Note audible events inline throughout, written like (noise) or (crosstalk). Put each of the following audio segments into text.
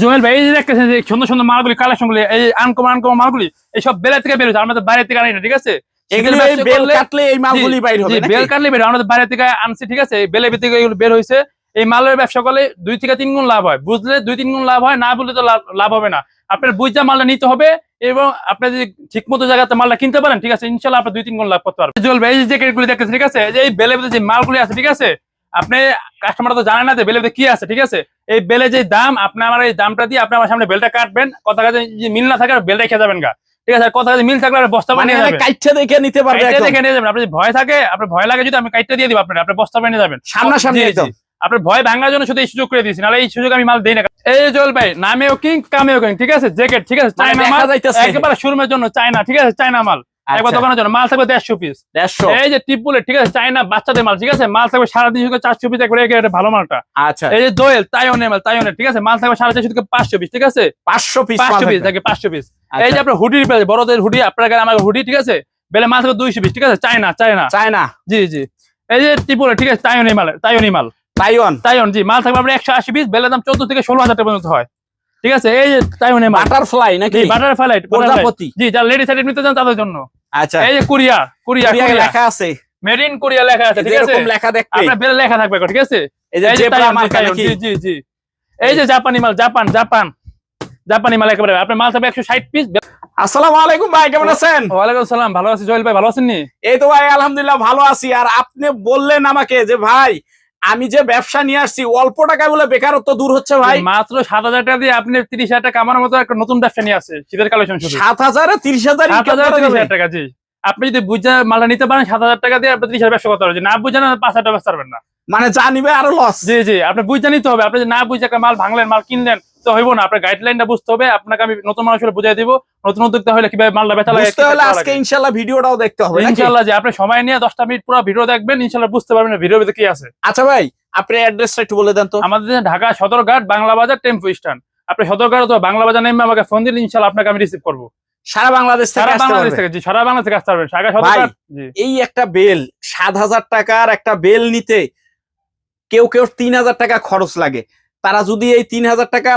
জুয়েল ভাই এই যে দেখতেছেন যে সুন্দর সুন্দর মালগুলি কালেকশন গুলি এই আনকমন আনকমন মালগুলি এই সব বেলা থেকে বের হচ্ছে আমরা তো বাইরে থেকে আনি না ঠিক আছে? ব্যবসা বেল করলে- কাটলে এই মালগুলি জি, হবে বেল কাটলে বের আমরা বাইরে থেকে আনছি ঠিক আছে? বেলের ভিতরে এগুলো বের হয়েছে। এই মালের ব্যবসা করলে দুই থেকে তিন গুণ লাভ হয়। বুঝলে দুই তিন গুণ লাভ হয় না বুঝলে তো লাভ- হবে না। আপনার বুঝা মালটা নিতে হবে এবং আপনি যদি ঠিক মতো জায়গাতে মালটা কিনতে পারেন ঠিক আছে? ইনশাল্লাহ আপনি দুই তিন গুণ লাভ করতে পারবেন। জল ভাই এই যে জ্যাকেটগুলি দেখতেছেন ঠিক আছে? এই ভিতরে যে মালগুলি আছে ঠিক আছে? আপনি কাস্টমার তো জানে না যে বেলের ভিতরে কি আছে ঠিক আছে? এই বেলে যে দাম আপনি আমার এই দামটা দিয়ে আপনি আমার সামনে বেলটা কাটবেন কথা কাজে মিল না থাকে বেলটা খেয়ে যাবেন গা ঠিক আছে? কথা মিল থাকলে বস্তা মানে বানিয়ে যাবেন কাইটটা দেখে নিতে পারবে কাইটটা দেখে নিয়ে যাবেন। আপনি ভয় থাকে আপনার ভয় লাগে যদি আমি কাইটটা দিয়ে দিব আপনার আপনি বস্তা বানিয়ে যাবেন। সামনাসামনি। একদম। আপনার ভয় ভাঙার জন্য শুধু এই সুযোগ করে দিয়েছি নাহলে এই সুযোগ আমি মাল দেই না। এই জল ভাই নামেও কিং কামেও কিং ঠিক আছে? জ্যাকেট ঠিক আছে? মানে চাইনা মাল। একেবারে শোরুমের জন্য চাইনা ঠিক আছে? চাইনা মাল। একবার আচ্ছা, দোকানের জন্য। মাল থাকবে দেড়শো পিস 150 এই যে টিপুলে ঠিক আছে চাইনা বাচ্চাদের মাল ঠিক আছে? মাল থাকবে সাড়ে তিনশো চারশো পিস একবারে একেবারে ভালো মালটা। আচ্ছা। এই যে দোয়েল তাইওনের মাল তাইওনের ঠিক আছে? মাল থাকবে সাড়ে চারশো থেকে পাঁচশো পিস ঠিক আছে? 500 পিস পাঁচশো পিস থাকে পাঁচশো পিস এই যে আপনার হুডি বড়দের হুডি আপনার আমার হুডি ঠিক আছে? বেলে মাল থাকবে দুইশো পিস ঠিক আছে? China China China. জি জি। এই যে ত্রিপুরা ঠিক আছে? তাইওনি মাল তাইওনি মাল। তাইওয়ান। জি। মাল থাকবে আপনার একশো আশি পিস বেলের দাম চোদ্দ থেকে ষোলো হাজার টাকা পর্যন্ত হয়। ঠিক আছে? এই যে তাইওনি মাল। বাটারফ্লাই নাকি? বাটারফ্লাই প্রজাপতি। জি যারা লেডি সাইড নিতে চান তাদের জন্য। আচ্ছা। এই যে কোরিয়া কোরিয়া কোরিয়া। লেখা আছে। মেড ইন কোরিয়া লেখা আছে ঠিক আছে? এরকম লেখা দেখতে। আপনার বেলে লেখা থাকবে ঠিক আছে? এই যে জেব্রা মার্কা নাকি? জি জি জি। এই যে জাপানি মাল জাপান জাপান জাপানি মাল একেবারে। আপনার মাল থাকবে একশো ষাট পিস আসসালামু আলাইকুম ভাই কেমন আছেন? ওয়ালাইকুম সালাম ভালো আছি জয়েল ভাই ভালো আছেন নি? এই তো ভাই আলহামদুলিল্লাহ ভালো আছি। আর আপনি বললেন আমাকে যে ভাই আমি যে ব্যবসা নিয়ে আসছি অল্প টাকায় বলে বেকারত্ব দূর হচ্ছে ভাই। মাত্র সাত হাজার টাকা দিয়ে আপনি তিরিশ হাজার টাকা কামানোর মতো একটা নতুন ব্যবসা নিয়ে আসে শীতের কালেকশন সাত হাজারে তিরিশ হাজার তিরিশ হাজার টাকা জি। আপনি যদি বুঝে মালটা নিতে পারেন সাত হাজার টাকা দিয়ে আপনি তিরিশ হাজার ব্যবসা করতে পারবেন। না বুঝে না পাঁচ হাজার টাকা ব্যবসা পারবেন না। মানে যা নিবে আরও লস জি জি। আপনি বুঝে নিতে হবে। আপনি না বুঝে একটা মাল ভাঙলেন মাল কিনলেন তো হইব না আপনার গাইডলাইনটা বুঝতে হবে আপনাকে আমি নতুন মানুষের বুঝাই দিব নতুন উদ্যোক্তা হলে কীভাবে মালটা বেচা লাগে বুঝতে হলে আজকে ইনশাল্লাহ ভিডিওটাও দেখতে হবে? ইনশাল্লাহ যে আপনি সময় নিয়ে দশটা মিনিট পুরো ভিডিও দেখবেন ইনশাল্লাহ বুঝতে পারবেন ভিডিওর ভিতরে কি আছে। আচ্ছা ভাই আপনি অ্যাড্রেসটা একটু বলে দেন তো। আমাদের ঢাকা সদরঘাট বাংলা বাজার টেম্পো স্ট্যান্ড। আপনি সদরঘাট অথবা বাংলা বাজার নেমে আমাকে ফোন দিলে ইনশাল্লাহ আপনাকে আমি রিসিভ করব। সারা বাংলাদেশ সারা বাংলাদেশ থেকে জি সারা বাংলাদেশ থেকে আসতে পারবেন। ঢাকা সদরঘাট এই একটা বেল সাত হাজার টাকার একটা বেল নিতে কেউ কেউ তিন হাজার টাকা খরচ লাগে। তারা যদি এই তিন হাজার টাকা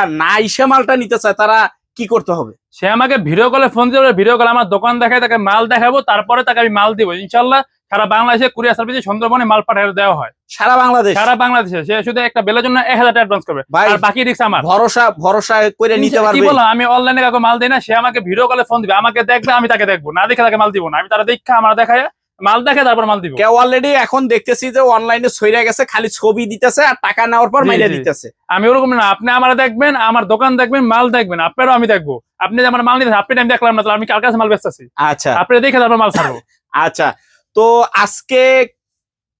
আর না ইসে মালটা নিতে চায় তারা কি করতে হবে? সে আমাকে ভিডিও কলে ফোন দিয়ে ভিডিও কলে আমার দোকান দেখায় তাকে মাল দেখাবো তারপরে তাকে আমি মাল দিব। ইনশাল্লাহ সারা বাংলাদেশে কুরিয়ার সার্ভিসে সুন্দরবনে মাল পাঠিয়ে দেওয়া হয়। সারা বাংলাদেশ? সারা বাংলাদেশে। সে শুধু একটা বেলের জন্য এক হাজার টাকা অ্যাডভান্স করবে। আর বাকি রিক্স আমার। ভরসা ভরসা করে নিতে পারবে। কি বলো আমি অনলাইনে কাউকে মাল দিই না সে আমাকে ভিডিও কলে ফোন দিবে। আমাকে দেখবে আমি তাকে দেখব। না দেখে তাকে মাল দিব না। আমি তারা দেখা আমার দেখায় মাল দেখে তারপর মাল দিব। কেউ অলরেডি এখন দেখতেছি যে অনলাইনে গেছে খালি ছবি দিতেছে আর টাকা নেওয়ার পর জি। দিতেছে। আমি ওরকম না আপনি আমার দেখবেন আমার দোকান দেখবেন মাল দেখবেন আপনারও আমি দেখব। আপনি আমার মাল নিতে আপনি আমি দেখলাম না তাহলে আমি কার কাছে মাল বেচতেছি? আচ্ছা। আপনি দেখে তারপর মাল ছাড়বো। (laughs) আচ্ছা তো আজকে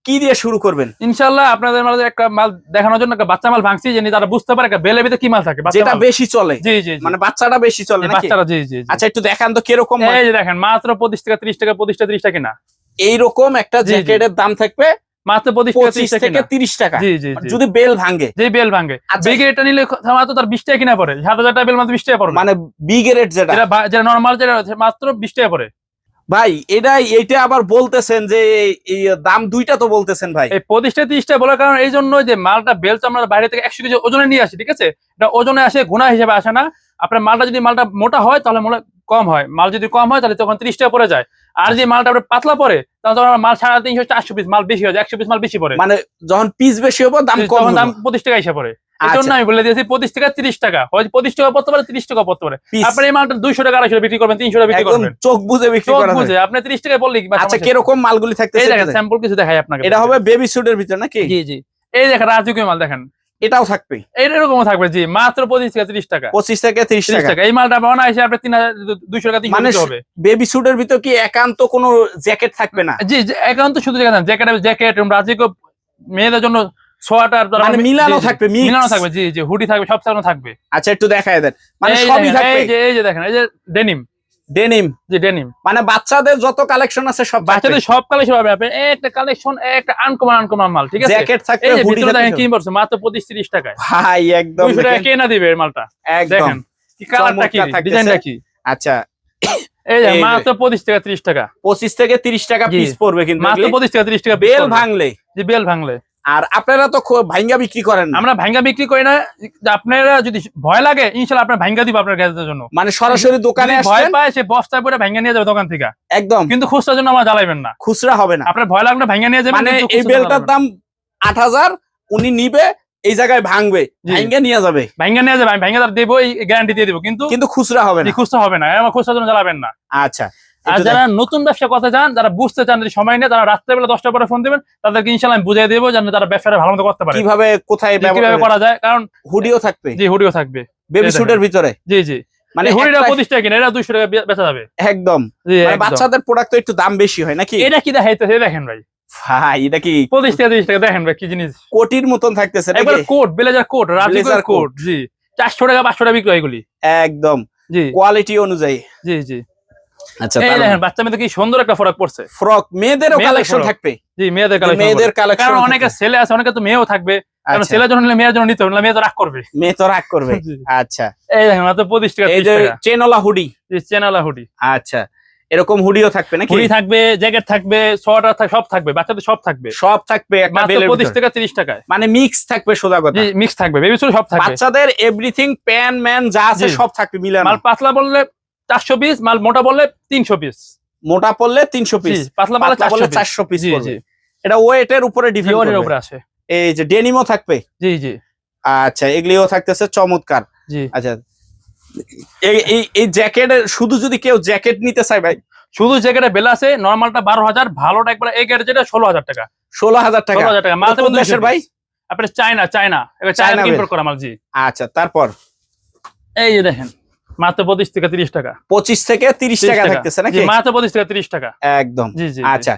কি দিয়ে শুরু করবেন? ইনশাল্লাহ আপনাদের মাঝে একটা মাল দেখানোর জন্য একটা বাচ্চা মাল ভাঙছি যে তারা বুঝতে পারে একটা বেলে ভিতরে কি মাল থাকে যেটা বেশি চলে। জি জি। মানে বাচ্চাটা বেশি চলে বাচ্চারা জি জি। আচ্ছা একটু দেখান তো কীরকম এই যে দেখেন মাত্র পঁচিশ টাকা ত্রিশ টাকা পঁচিশ টাকা ত্রিশ টাকা কিনা। এইরকম একটা। জ্যাকেটের দাম থাকবে মাত্র পঁচিশ থেকে তিরিশ টাকা। জি জি জি। যদি বেল ভাঙে। যে বেল ভাঙে। আচ্ছা। বিগ রেটটা নিলে মাত্র তার বিশ টাকা কিনা পড়ে। সাত হাজার টাকা বেল মাত্র বিশ টাকা পড়বে। মানে বিগ রেট যেটা। যেটা যেটা নর্মাল যেটা মাত্র বিশ টাকা পড়ে। ভাই এটাই এইটা আবার বলতেছেন যে এই দাম দুইটা তো বলতেছেন ভাই। এই পঁচিশ টাকা ত্রিশ টাকা বলার কারণ এই জন্য যে মালটা বেল তো আমরা বাইরে থেকে একশো কেজি ওজনে নিয়ে আসি ঠিক আছে? এটা ওজনে আসে গুণা হিসেবে আসে না। আপনার মালটা যদি মালটা মোটা হয় তাহলে মনে কম হয়। মাল যদি কম হয় তাহলে তখন ত্রিশ টাকা পড়ে যায়। আর যে মালটা আপনার পাতলা পরে তখন আমার মাল সাড়ে তিনশো চারশো পিস মাল বেশি হয় একশো পিস মাল বেশি পড়ে মানে যখন পিস বেশি হবে দাম কম দাম পঁচিশ টাকা এসে পড়ে। এই আচ্ছা, জন্য আমি বলে দিয়েছি পঁচিশ টাকা তিরিশ টাকা। হয় পঁচিশ টাকা পড়তে পারে তিরিশ টাকা পড়তে পারে। এই মালটা দুইশো টাকা আড়াইশো বিক্রি করবেন তিনশো টাকা বিক্রি করবেন। চোখ বুঝে বিক্রি চোখ বুঝে আপনি তিরিশ টাকা বললি আচ্ছা কীরকম মালগুলি নেই। থাকতেছে এই দেখেন স্যাম্পল কিছু দেখাই আপনাকে এটা হবে বেবি স্যুটের ভিতর নাকি? জি জি। এই দেখেন রাজকীয় মাল দেখেন। এটাও থাকবে। এরকম থাকবে জি মাত্র পঁচিশ থেকে তিরিশ টাকা। পঁচিশ থেকে তিরিশ টাকা। এই মালটা বানা এসে আপনি তিন হাজার দুইশো টাকা মানে হবে। বেবি স্যুটের ভিতর কি একান্ত কোনো জ্যাকেট থাকবে না? জি একান্ত শুধু জ্যাকেট জ্যাকেট এবং রাজকীয় মেয়েদের জন্য সোয়াটার মানে মিলানো থাকবে, মিলানো থাকবে জি জি হুডি থাকবে সব থাকবে। আচ্ছা একটু দেখায় দেন। মানে সবই থাকবে? যে এই যে দেখেন এই যে ডেনিম ডেনিম জি ডেনিম মানে বাচ্চাদের যত কালেকশন আছে সব বাচ্চাদের সব কালেকশন পাবে আপনি। একটা কালেকশন একটা আনকমন আনকমন মাল ঠিক আছে? জ্যাকেট থাকবে হুডি থাকবে কি পড়ছে মাত্র পঁচিশ তিরিশ টাকায়। ভাই একদম দুইশো টাকা দেখেন, কে না দিবে এই মালটা? একদম। দেখেন কি কালারটা কি ডিজাইনটা কি? আচ্ছা। এই যে মাত্র পঁচিশ টাকা ত্রিশ টাকা। পঁচিশ থেকে তিরিশ টাকা পিস পড়বে কিন্তু মাত্র এগুলি। পঁচিশ টাকা ত্রিশ টাকা বেল ভাঙলে। যে বেল ভাঙলে। আর আপনারা তো ভাইঙ্গা বিক্রি করেন আমরা ভাঙ্গা বিক্রি করি না। আপনারা যদি ভয় লাগে ইনশাল্লাহ আপনার ভাঙ্গা দিব আপনার গ্যাসের জন্য। মানে সরাসরি দোকানে ভয় পায় সে বস্তায় পরে ভাঙ্গা নিয়ে যাবে দোকান থেকে। একদম। কিন্তু খুচরার জন্য আমরা জ্বালাইবেন না। খুচরা হবে না। আপনার ভয় লাগলে ভাঙ্গা নিয়ে যাবেন মানে এই বেলটার দাম আট হাজার উনি নিবে এই জায়গায় ভাঙবে। ভাঙ্গে নিয়ে যাবে। ভাঙ্গা নিয়ে যাবে আমি ভাঙ্গা দেবো এই গ্যারান্টি দিয়ে দেবো। কিন্তু কিন্তু খুচরা হবে না। খুচরা হবে না। আমার খুচরার জন্য জ্বালাবেন না। আচ্ছা। আর যারা নতুন ব্যবসা কথা চান যারা বুঝতে চান যদি সময় নেই তারা রাত্রেবেলা দশটা পরে ফোন দেবেন তাদেরকে ইনশাল্লাহ আমি বুঝিয়ে দেবো যেন তারা ব্যবসাটা ভালো মতো করতে পারে। কীভাবে কোথায় কীভাবে করা যায় কারণ হুডিও থাকবে। জি হুডিও থাকবে। বেবি স্যুটের ভিতরে। জি জি। মানে হুডিটা পঁচিশ টাকা কিনে এটা দুইশো টাকা বেচা যাবে। একদম। জি মানে। বাচ্চাদের প্রোডাক্ট তো একটু দাম বেশি হয় নাকি? এটা কি দেখাইতেছে? দেখেন ভাই। ভাই এটা কি পঁচিশ টাকা তিরিশ টাকা দেখেন ভাই কি জিনিস। কোটির মতন থাকতেছে একবার কোট ব্লেজার কোট কোট জি। চারশো টাকা পাঁচশো টাকা বিক্রি এগুলি। একদম। জি। কোয়ালিটি অনুযায়ী। জি জি। আচ্ছা এই দেখেন বাচ্চা মেয়েদের কি সুন্দর একটা ফরাক পড়ছে ফ্রক মেয়েদেরও কালেকশন থাকবে। জি মেয়েদের যে কালেকশন মেয়েদের কালেকশন কারণ অনেকে ছেলে আছে অনেকে তো মেয়েও থাকবে। কারণ জন্য মেয়ের জন্য নিতে হবে মেয়ে তো রাগ করবে। মেয়ে তো রাগ করবে। আচ্ছা। এই দেখেন মাত্র পঁচিশ টাকা এই যে চেনওয়ালা হুডি। আচ্ছা। এরকম হুডিও থাকবে নাকি? হুডি থাকবে জ্যাকেট থাকবে সোয়াটার থাকবে সব থাকবে বাচ্চাদের সব থাকবে। সব থাকবে একটা বেলের পঁচিশ। টাকা তিরিশ টাকায়। মানে মিক্স থাকবে সোজা কথা। মিক্স থাকবে বেবি সব থাকবে। বাচ্চাদের এভরিথিং প্যান ম্যান যা আছে সব থাকবে মিলানো। মাল পাতলা বললে চারশো পিস মাল মোটা বললে তিনশো পিস মোটা পড়লে তিনশো পিস পাতলা বললে চারশো পিস এটা ওয়েটের উপরে ডিপেন্ড উপরে আসে। এই যে ডেনিমও থাকবে? জি জি। আচ্ছা এগুলিও থাকতেছে চমৎকার। জি। আচ্ছা এই এই এই জ্যাকেট শুধু যদি কেউ জ্যাকেট নিতে চায় ভাই? শুধু জ্যাকেটে বেলা আছে নর্মালটা বারো হাজার ভালোটা একবার এই গ্যারেজ যেটা ষোলো হাজার টাকা। ষোলো হাজার টাকা। ষোলো হাজার টাকা মাল দেশের ভাই? আপনার চায়না চায়না। চায়না ইম্পোর্ট করা মাল জি। আচ্ছা তারপর? এই যে দেখেন মাত্র পঁচিশ থেকে তিরিশ টাকা। পঁচিশ থেকে তিরিশ টাকা। থাকতেছে নাকি? মাত্র পঁচিশ থেকে তিরিশ টাকা। একদম। জি জি। আচ্ছা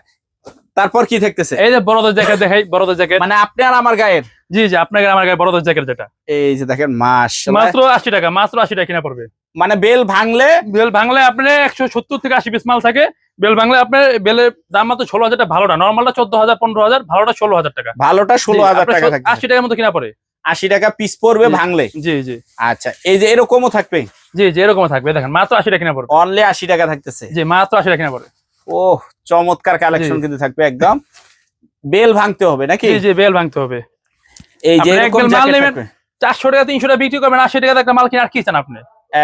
তারপর কি থাকতেছে? এই যে বড়দের জ্যাকেট দেখাই বড়দের জ্যাকেট। মানে আপনি আর আমার গায়ের? জি জি আপনাকে আমার গায়ে বড়দের জ্যাকেট যেটা। এই যে দেখেন মাস মাত্র আশি টাকা মাত্র আশি টাকা কিনা পড়বে। মানে বেল ভাঙলে? বেল ভাঙলে আপনার একশো সত্তর থেকে আশি পিস মাল থাকে। বেল ভাঙলে আপনার বেলের দাম মাত্র ষোলো হাজার টাকা ভালোটা। নর্মালটা চোদ্দ হাজার পনেরো হাজার ভালোটা ষোলো হাজার টাকা। ভালোটা ষোলো হাজার টাকা আশি টাকার মতো কিনা পড়ে। আশি টাকা পিস পড়বে ভাঙলে। জি জি। আচ্ছা এই যে এরকমও থাকবে? জি জি এরকম থাকবে। দেখেন মাত্র আশি টাকা পড়বে। অনলি আশি টাকা থাকতেছে। জি মাত্র আশি টাকা পড়বে। ও চমৎকার কালেকশন কিন্তু থাকবে একদম। বেল ভাঙতে হবে নাকি? জি জি বেল ভাঙতে হবে। এই যে এরকম মাল নেবেন, থাকবে। চারশো টাকা তিনশো টাকা বিক্রি করবেন আশি টাকা একটা মাল কিনে আর কি চান আপনি?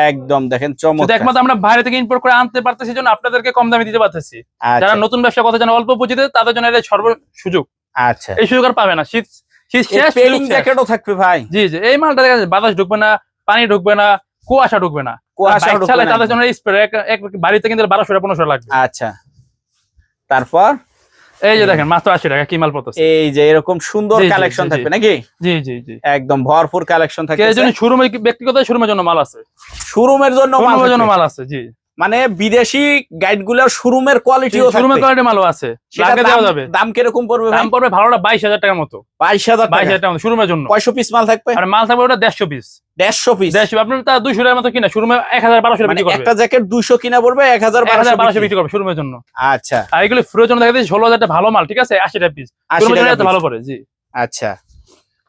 একদম দেখেন চমৎকার। একমাত্র আমরা বাইরে থেকে ইম্পোর্ট করে আনতে পারতেছি জন্য আপনাদেরকে কম দামে দিতে পারতেছি। আচ্ছা, যারা নতুন ব্যবসা কথা জানে অল্প পুঁজিতে তাদের জন্য এটা সর্ব সুযোগ। আচ্ছা। এই সুযোগ আর পাবে না। শীত পেলিং জ্যাকেটও থাকবে ভাই। জি জি এই মালটা দেখা যাচ্ছে বাতাস ঢুকবে না পানি ঢুকবে না কুয়াশা ঢুকবে না। কুয়াশা ঢুকবে না। তাদের জন্য স্প্রে এক বাড়িতে কিন্তু বারোশো টাকা পনেরোশো লাগবে। আচ্ছা। তারপর? এই যে দেখেন মাত্র আশি টাকা কি মাল পড়তেছে। এই যে এরকম সুন্দর কালেকশন। থাকবে নাকি? জি জি জি। একদম ভরপুর কালেকশন থাকবে জন্য শোরুমে ব্যক্তিগত শোরুমের জন্য মাল আছে। শোরুমের জন্য। মাল আছে জি। মানে বিদেশি গাইডগুলো শোরুমের কোয়ালিটিও শোরুমের কোয়ালিটি মালও আছে। সেটার দেওয়া দাম- যাবে। দাম কীরকম পড়বে দাম পড়বে ভালোটা বাইশ হাজার টাকার মতো। বাইশ হাজার বাইশ হাজার টাকা শোরুমের জন্য। কয়শো পিস মাল থাকবে? আর মাল থাকবে ওটা দেড়শো পিস দেড়শো পিস দেড়শো আপনার তা দুইশো টাকার মতো কিনা শোরুমে এক হাজার বারোশো মানে বিক্রি করবে। একটা জ্যাকেট দুইশো কিনা পড়বে এক হাজার বারোশো বিক্রি। করবে শোরুমের জন্য। আচ্টা আর এগুলো ফ্রোর জন্য দেখা যাচ্ছে ষোলো হাজার ভালো মাল ঠিক আছে? আশিটা পিস আশি টাকা ভালো পড়ে জি। আচ্ছা।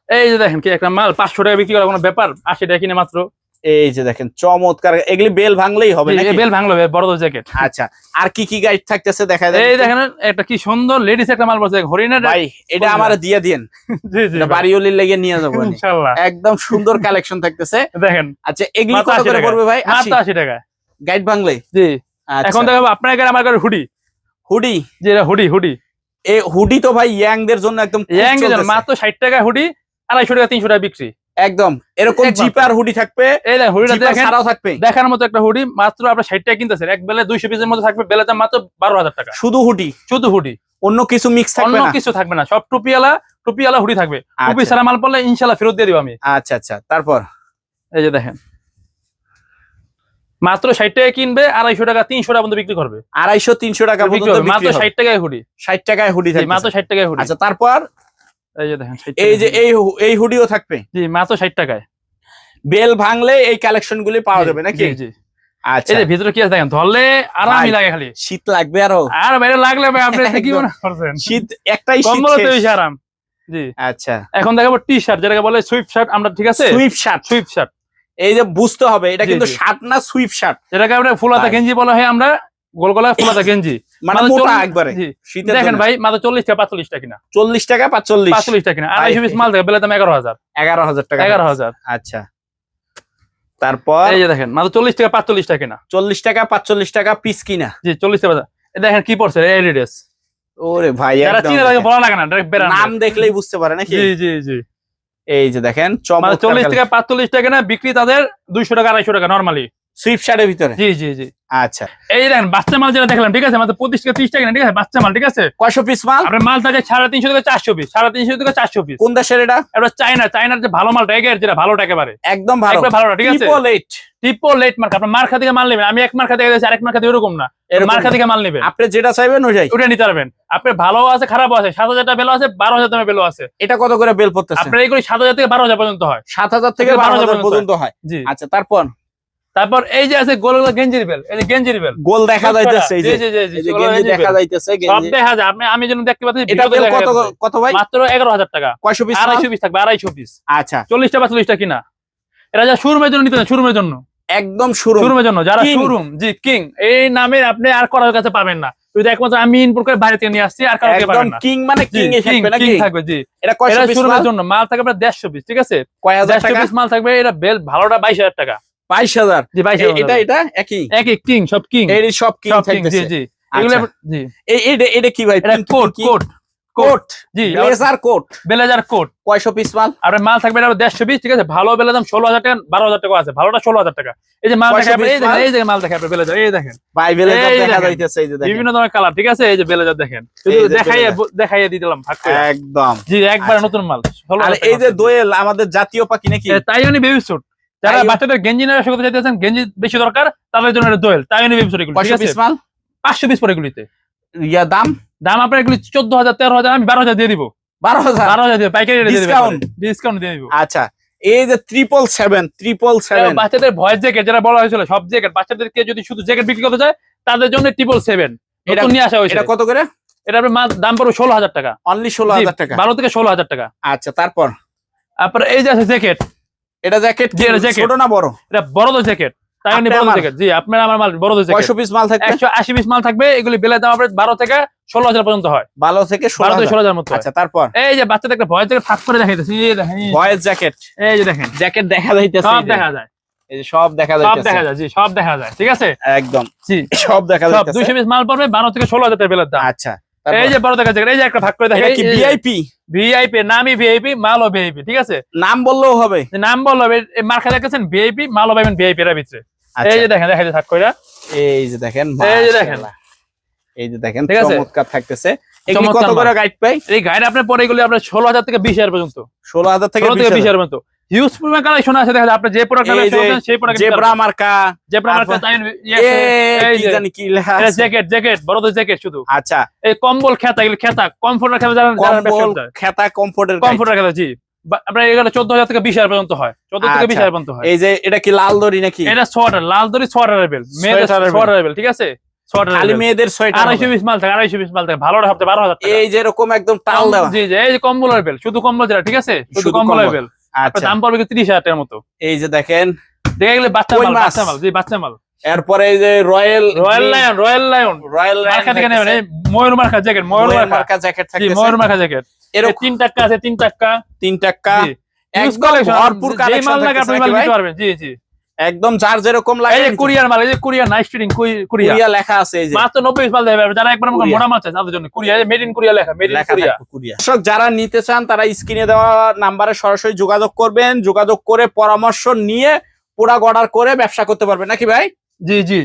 এই যে দেখেন কি একটা মাল পাঁচশো টাকা বিক্রি করা কোনো ব্যাপার? আশি টাকা কিনে মাত্র। এই যে দেখেন চমৎকার। এগুলি বেল ভাঙলেই হবে নাকি? বেল ভাঙলো বড় জ্যাকেট। আচ্ছা আর কি কি গাইড থাকতেছে দেখা যায় এই দেখেন একটা কি সুন্দর লেডিস একটা মাল পড়ছে হরিণের ভাই এটা আমার দিয়ে দিন (laughs) জি জি বাড়িওলির লেগে নিয়ে যাব। ইনশাআল্লাহ একদম সুন্দর কালেকশন থাকতেছে। দেখেন আচ্ছা এগুলি কত করে। পড়বে ভাই? মাত্র আশি টাকা। গাইড ভাঙলে? জি। আচ্ছা। এখন দেখাবো আপনার গায়ে আমার গায়ে হুডি। হুডি? যে এটা হুডি হুডি। এই হুডি তো ভাই ইয়াংদের জন্য একদম ইয়াং মাত্র ষাট টাকা হুডি আড়াইশো টাকা তিনশো টাকা বিক্রি। একদম। এরকম জিপার হুডি থাকবে। ছাড়াও থাকবে। দেখার মতো একটা হুডি মাত্র আপনার ষাট টাকা কিনতেছেন। এক বেলা দুইশো পিসের মধ্যে থাকবে বেলাতে মাত্র বারো হাজার টাকা। শুধু হুডি শুধু হুডি অন্য কিছু মিক্স থাকবে অন্য না। কিছু থাকবে না সব টুপিওয়ালা টুপিওয়ালা হুডি থাকবে। টুপি আচ্ছা ছাড়া মাল পড়লে ইনশাল্লাহ ফেরত দিয়ে দিব আমি। আচ্ছা আচ্ছা। তারপর? এই যে দেখেন। মাত্র ষাট টাকা কিনবে আড়াইশো টাকা তিনশো টাকা পর্যন্ত বিক্রি করবে। আড়াইশো তিনশো টাকা মাত্র। ষাট টাকায় হুডি ষাট টাকায় হুডি মাত্র ষাট টাকায় হুডি আচ্ছা তারপর? এই যে দেখেন এই যে এই এই হুডিও থাকবে? জি মাত্র ষাট টাকায়। বেল ভাঙলে এই কালেকশন গুলি পাওয়া যাবে নাকি? জি। আচ্ছা। এই যে ভিতরে কি আছে দেখেন ধরলে আরামই লাগে খালি। শীত লাগবে আরও। আর বাইরে লাগলে ভাই আপনি (laughs) কি মনে করছেন? শীত একটাই শীত বেশি আরাম। জি। আচ্ছা। এখন দেখাবো টি শার্ট যেটাকে বলে সুইপ শার্ট আমরা ঠিক আছে? সুইপ শার্ট সুইপ শার্ট এই যে বুঝতে হবে এটা কিন্তু শার্ট না সুইপ শার্ট যেটাকে আমরা ফুলাতা। গেঞ্জি বলা হয় আমরা গোল গলায় ফুলাতা গেঞ্জি। মানে মোটা একবারে। শীতের দেখেন। ভাই মাত্র চল্লিশ টাকা পাঁচচল্লিশ টাকা কিনা চল্লিশ টাকা পাঁচচল্লিশ পাঁচচল্লিশ টাকা কিনা আড়াইশো পিস মাল থাকে বেলে দাম এগারো হাজার। এগারো হাজার টাকা। এগারো হাজার। আচ্ছা। তারপর? এই যে দেখেন মাত্র চল্লিশ টাকা পাঁচচল্লিশ টাকা কিনা। চল্লিশ টাকা পাঁচচল্লিশ টাকা পিস কিনা। জি চল্লিশ টাকা এই দেখেন কি পড়ছে এডিডাস ওরে ভাই যারা চিনে দেখেন। বলা লাগে না নাম দেখলেই বুঝতে পারে নাকি? জি জি জি। এই যে দেখেন চল্লিশ টাকা পাঁচচল্লিশ টাকা না বিক্রি তাদের দুইশো টাকা আড়াইশো টাকা নর্মালি শার্টের ভিতরে? জি জি জি। আচ্ছা। এই দেখেন বাচ্চা মাল যেটা দেখলাম ঠিক আছে? পঁচিশ ত্রিশ টাকা ঠিক আছে? বাচ্চা মাল ঠিক আছে? কয়শো পিস মাল? আপনার মাল থাকে সাড়ে তিনশো থেকে চারশো পিস সাড়ে তিনশো থেকে চারশো পিস কোন দেশের এটা? এবার চাইনা চাইনার যে ভালো মালটা এগের যেটা ভালোটা একেবারে। একদম ভালো। ঠিক আছে? ট্রিপল এইট টিপো লেট মার্ক আপনার মার্কা থেকে মাল নেবেন। আমি এক মার্কা থেকে মার্কা থেকে এরকম না। মার্কা থেকে মাল নেবেন। আপনি যেটা চাইবেন ওটা নিতে পারবেন। আপনার ভালো আছে খারাপ আছে। সাত হাজার টাকা বেলো আছে বারো হাজার টাকা বেলো আছে। এটা কত করে বেল পড়তেছে? আপনার এইগুলি সাত হাজার থেকে বারো হাজার পর্যন্ত হয়। সাত হাজার থেকে থেকে বারো হাজার পর্যন্ত হয়। জি। আচ্ছা তারপর? তারপর এই যে আছে গোল গোল গেঞ্জির বেল এই যে গেঞ্জির বেল। গোল দেখা যাইতেছে এই যে। জি, জি, জি, জি, এই যে গেঞ্জি দেখা। যাইতেছে সব দেখা যায় আপনি আমি যেন দেখতে পাচ্ছি এটা বেল কত কত ভাই? মাত্র এগারো হাজার টাকা। কয়শো পিস আড়াইশো পিস থাকবে আড়াইশো পিস। আচ্ছা। চল্লিশটা বা চল্লিশটা কিনা? এটা যা শোরুমের জন্য নিতে না শোরুমের জন্য। একদম শুরু শোরুমের জন্য যারা। Showroom G King. এই নামে আপনি আর করার কাছে পাবেন না। যদি একমাত্র আমি ইনপুট করে বাইরে থেকে নিয়ে আসছি আর কাউকে পাবেন না। কিং মানে কিং এ থাকবে নাকি কিং থাকবে জি। এটা এটা পিস শোরুমের জন্য মাল থাকবে আপনার দেড়শো পিস ঠিক আছে? কয় হাজার দেড়শো টাকা? পিস মাল থাকবে এটা বেল ভালোটা বাইশ হাজার টাকা। বাইশ হাজার। এটা এটা একই। একই কিং সব কিং। এর সব কিং জি জি। আচ্ছা। এটা এটা কি ভাই? Coat coat coat. জি blazer coat. Blazer coat. কয়শো piece মাল? আপনার মাল থাকবে এটা দেড়শো পিস ঠিক আছে? ভালো বেলে দাম ষোলো হাজার টাকা বারো হাজার টাকা আছে। ভালোটা ষোলো হাজার টাকা। এই যে মাল দেখেন মাল? এই যে মাল দেখে আপনি বেলেজার এই দেখেন। ভাই ব্লেজার দেখা যাইতেছে এই যে দেখেন। বিভিন্ন ধরনের কালার ঠিক আছে? এই যে বেলেজার দেখেন। শুধু দেখাইয়ে। দেখাইয়ে দিয়ে দিলাম ভাগ করে। একদম। জি একবার আচ্ছা। নতুন মাল আর এই যে দোয়েল আমাদের জাতীয় পাখি নাকি? তাই উনি বেবি স্যুট যারা বাচ্চাদের গেঞ্জি নিয়ে করতে চাইতেছেন গেঞ্জি বেশি দরকার তাদের জন্য এটা দোয়েল। তাই বেবি স্যুট এগুলো ঠিক আছে? মাল? পাঁচশো পিস পরে এগুলিতে ইয়া দাম? দাম আপনার এগুলি চোদ্দ হাজার তেরো হাজার আমি বারো হাজার দিয়ে দিব। বারো হাজার বারো হাজার দিয়ে পাইকারি রেটে দিব ডিসকাউন্ট দিয়ে দিব। আচ্ছা এই যে ট্রিপল সেভেন ট্রিপল সেভেন বাচ্চাদের ভয়েস জ্যাকেট যেটা বলা হয়েছিল সব জ্যাকেট বাচ্চাদেরকে যদি শুধু জ্যাকেট বিক্রি করতে চায় তাদের জন্য ট্রিপল সেভেন এটা নিয়ে আসা হয়েছে। এটা কত করে? এটা আপনার দাম পড়বে ষোলো হাজার টাকা। অনলি ষোলো হাজার টাকা। বারো থেকে ষোলো হাজার টাকা। আচ্ছা তারপর? তারপর এই যে আছে জ্যাকেট এটা জ্যাকেট জি, এটা jacket। ছোট না বড়? এটা বড়দের জ্যাকেট তাই আপনার বড় জ্যাকেট জি আপনার আমার মাল বড়দের জ্যাকেট কয়শো পিস মাল থাকবে? একশো আশি পিস মাল থাকবে এগুলি বেলের দাম আপনার বারো থেকে ষোলো হাজার পর্যন্ত হয়। বারো থেকে ষোলো বারো থেকে হাজার। মতো। আচ্ছা তারপর? এই যে বাচ্চাদের একটা ভয়েস জ্যাকেট ফাঁক করে দেখাইতেছি এই দেখেন ভয়েস জ্যাকেট এই যে দেখেন। জ্যাকেট দেখা যাইতেছে সব দেখা যায়। এই যে সব দেখা সব দেখা যায় জি সব দেখা যায় ঠিক আছে? একদম। জি। সব দেখা যাইতেছে। দুইশো পিস মাল পড়বে বারো থেকে ষোলো হাজার টাকা বেলের দাম। আচ্ছা। এই যে বড় দেখা জ্যাকেট এই যে একটা ভাগ করে এটা কি ভিআইপি ভিআইপি নামই ভিআইপি মালও ভিআইপি ঠিক আছে? নাম বললেও হবে। নাম বলল মার্কা দেখেছেন? ভিআইপি মালও পাবেন ভিআইপি এর ভিতরে। আচ্ছা, এই যে দেখেন দেখা ভাগ করে এই যে দেখেন এই যে দেখেন। এই যে দেখেন ঠিক আছে? চমৎকার থাকতেছে। কত করে গাইড পাই এই গাড়ি আপনার পরে এগুলি আপনার ষোলো হাজার থেকে বিশ হাজার পর্যন্ত। ষোলো হাজার থেকে বিশ হাজার পর্যন্ত। হিউজ পরিমাণ কালেকশন আছে দেখা যায় আপনি যে প্রোডাক্ট যে সেই প্রোডাক্ট জেব্রা মার্কা জেব্রা মার্কা এই জানি কি লেখা? জ্যাকেট জ্যাকেট বড়দের জ্যাকেট শুধু। আচ্ছা। এই কম্বল খেতা এগুলো খেতা কমফোর্টার খেতা ব্যবসা কম্বল খেতা কমফোর্টের কমফোর্টার খেতা জি। আপনার এগুলো থেকে পর্যন্ত হয়। চোদ্দ থেকে বিশ আচ্ছা। পর্যন্ত হয়। এই যে এটা কি লাল দড়ি নাকি? এটা সোয়াটার লাল দড়ি সোয়াটার লেভেল। মেয়েদের Sweater সোয়াটার লেভেল ঠিক আছে? খালি মেয়েদের সোয়েটার মাল থাকে আড়াইশো পিস মাল থাকে। বারো হাজার টাকা। এই যে এরকম একদম টাল কম- দেওয়া। জি জি এই যে কম্বল লেভেল শুধু কম্বল যেটা ঠিক আছে? শুধু শুধু কম্বল কম্বল। লেভেল। আচ্ছা। দাম পড়বে তিরিশ হাজার টাকার মতো? এই যে দেখেন দেখে গেলে বাচ্চা মাল বাচ্চা মাল জি বাচ্চা মাল। এরপরে এই যে royal royal lion royal lion. Royal মার্কা থেকে নেবেন ময়ূর মার্কা জ্যাকেট ময়ূর মার্কা। জ্যাকেট জি ময়ূর মার্কা জ্যাকেট এর তিন টাকা আছে তিন টাকা তিন টাকা একদম ভরপুর কালেকশন মাল লাগে আপনি মাল নিতে পারবেন। জি জি। একদম যার যেরকম লাগে এই কুরিয়ার মাল এই যে কুরিয়ার নাইস ট্রেডিং কুরিয়ার কুরিয়া। লেখা আছে এই যে। মাত্র নব্বই পিস মাল দেবে যারা একবার আমাকে মোড়া মাছে তাদের জন্য কুরিয়া মেড ইন কুরিয়া লেখা মেড ইন কুরিয়া। দর্শক যারা নিতে চান তারা স্ক্রিনে দেওয়া নম্বরে সরাসরি যোগাযোগ করবেন যোগাযোগ করে পরামর্শ নিয়ে পুরা অর্ডার করে ব্যবসা করতে পারবেন। নাকি ভাই? জি জি।